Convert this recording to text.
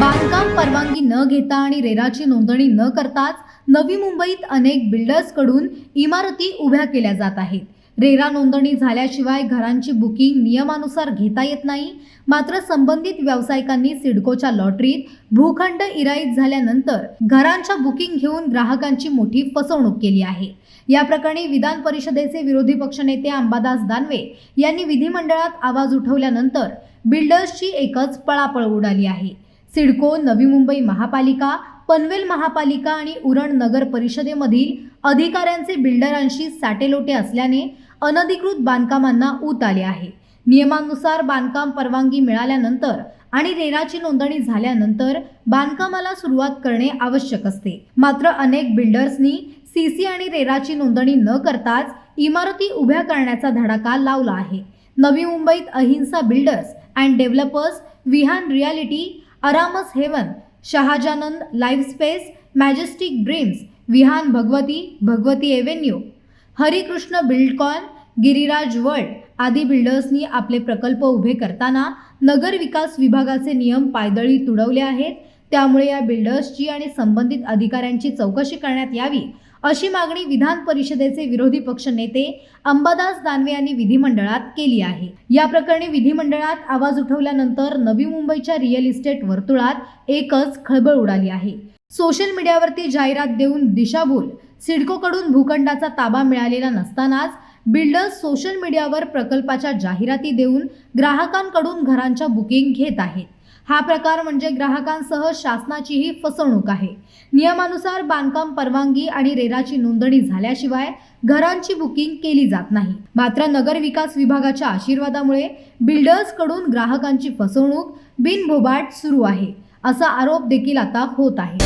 बांधकाम परवानगी न घेता आणि रेराची नोंदणी न करताच नवी मुंबईत अनेक बिल्डर्सकडून इमारती उभ्या केल्या जात आहेत. रेरा नोंदणी झाल्याशिवाय घरांची बुकिंग नियमानुसार घेता येत नाही. मात्र संबंधित व्यावसायिकांनी सिडकोच्या लॉटरीत भूखंड इराईत झाल्यानंतर घरांच्या बुकिंग घेऊन ग्राहकांची मोठी फसवणूक केली आहे. या प्रकरणी विधान परिषदेचे विरोधी पक्षनेते अंबादास दानवे यांनी विधिमंडळात आवाज उठवल्यानंतर बिल्डर्सची एकच पळापळ उडाली आहे. सिडको नवी मुंबई महापालिका पनवेल महापालिका आणि उरण नगर परिषदेमधील अधिकाऱ्यांचे बिल्डरांशी साटेलोटे असल्याने अनधिकृत बांधकामांना ऊत आले आहे. नियमानुसार बांधकाम परवानगी मिळाल्यानंतर आणि रेराची नोंदणी झाल्यानंतर बांधकामाला सुरुवात करणे आवश्यक असते. मात्र अनेक बिल्डर्सनी सीसी आणि रेराची नोंदणी न करताच इमारती उभ्या करण्याचा धडाका लावला आहे. नवी मुंबईत Ahimsa builders and developers Vihan reality अरामस heaven Shahjanand life space majestic dreams Vihan Bhagwati Bhagwati avenue Harikrishna buildcon Giriraj world आदी बिल्डर्सनी आपले प्रकल्प उभे करताना नगर विकास विभागाचे नियम पायदळी तुडवले आहेत. त्यामुळे या बिल्डर्सची आणि संबंधित अधिकाऱ्यांची चौकशी करण्यात यावी अशी मागणी विधान परिषदेचे विरोधी पक्ष नेते अंबादास दानवे यांनी विधिमंडळात केली आहे. या प्रकरणी विधिमंडळात आवाज उठवल्यानंतर नवी मुंबईच्या रिअल इस्टेट वर्तुळात एकच खळबळ उडाली आहे. सोशल मीडियावरती जाहिरात देऊन दिशाभूल सिडकोकडून भूखंडाचा ताबा मिळालेला नसतानाच बिल्डर्स सोशल मीडियावर प्रकल्पाच्या जाहिराती देऊन ग्राहकांकडून घरांच्या बुकिंग घेत आहेत. हा प्रकार म्हणजे ग्राहकांसह शासनाचीही फसवणूक आहे. नियमानुसार बांधकाम परवानगी आणि रेराची नोंदणी झाल्याशिवाय घरांची बुकिंग केली जात नाही. मात्र नगर विकास विभागाच्या आशीर्वादामुळे बिल्डर्सकडून ग्राहकांची फसवणूक बिनभोबाट सुरू आहे असा आरोप देखील आता होत आहे.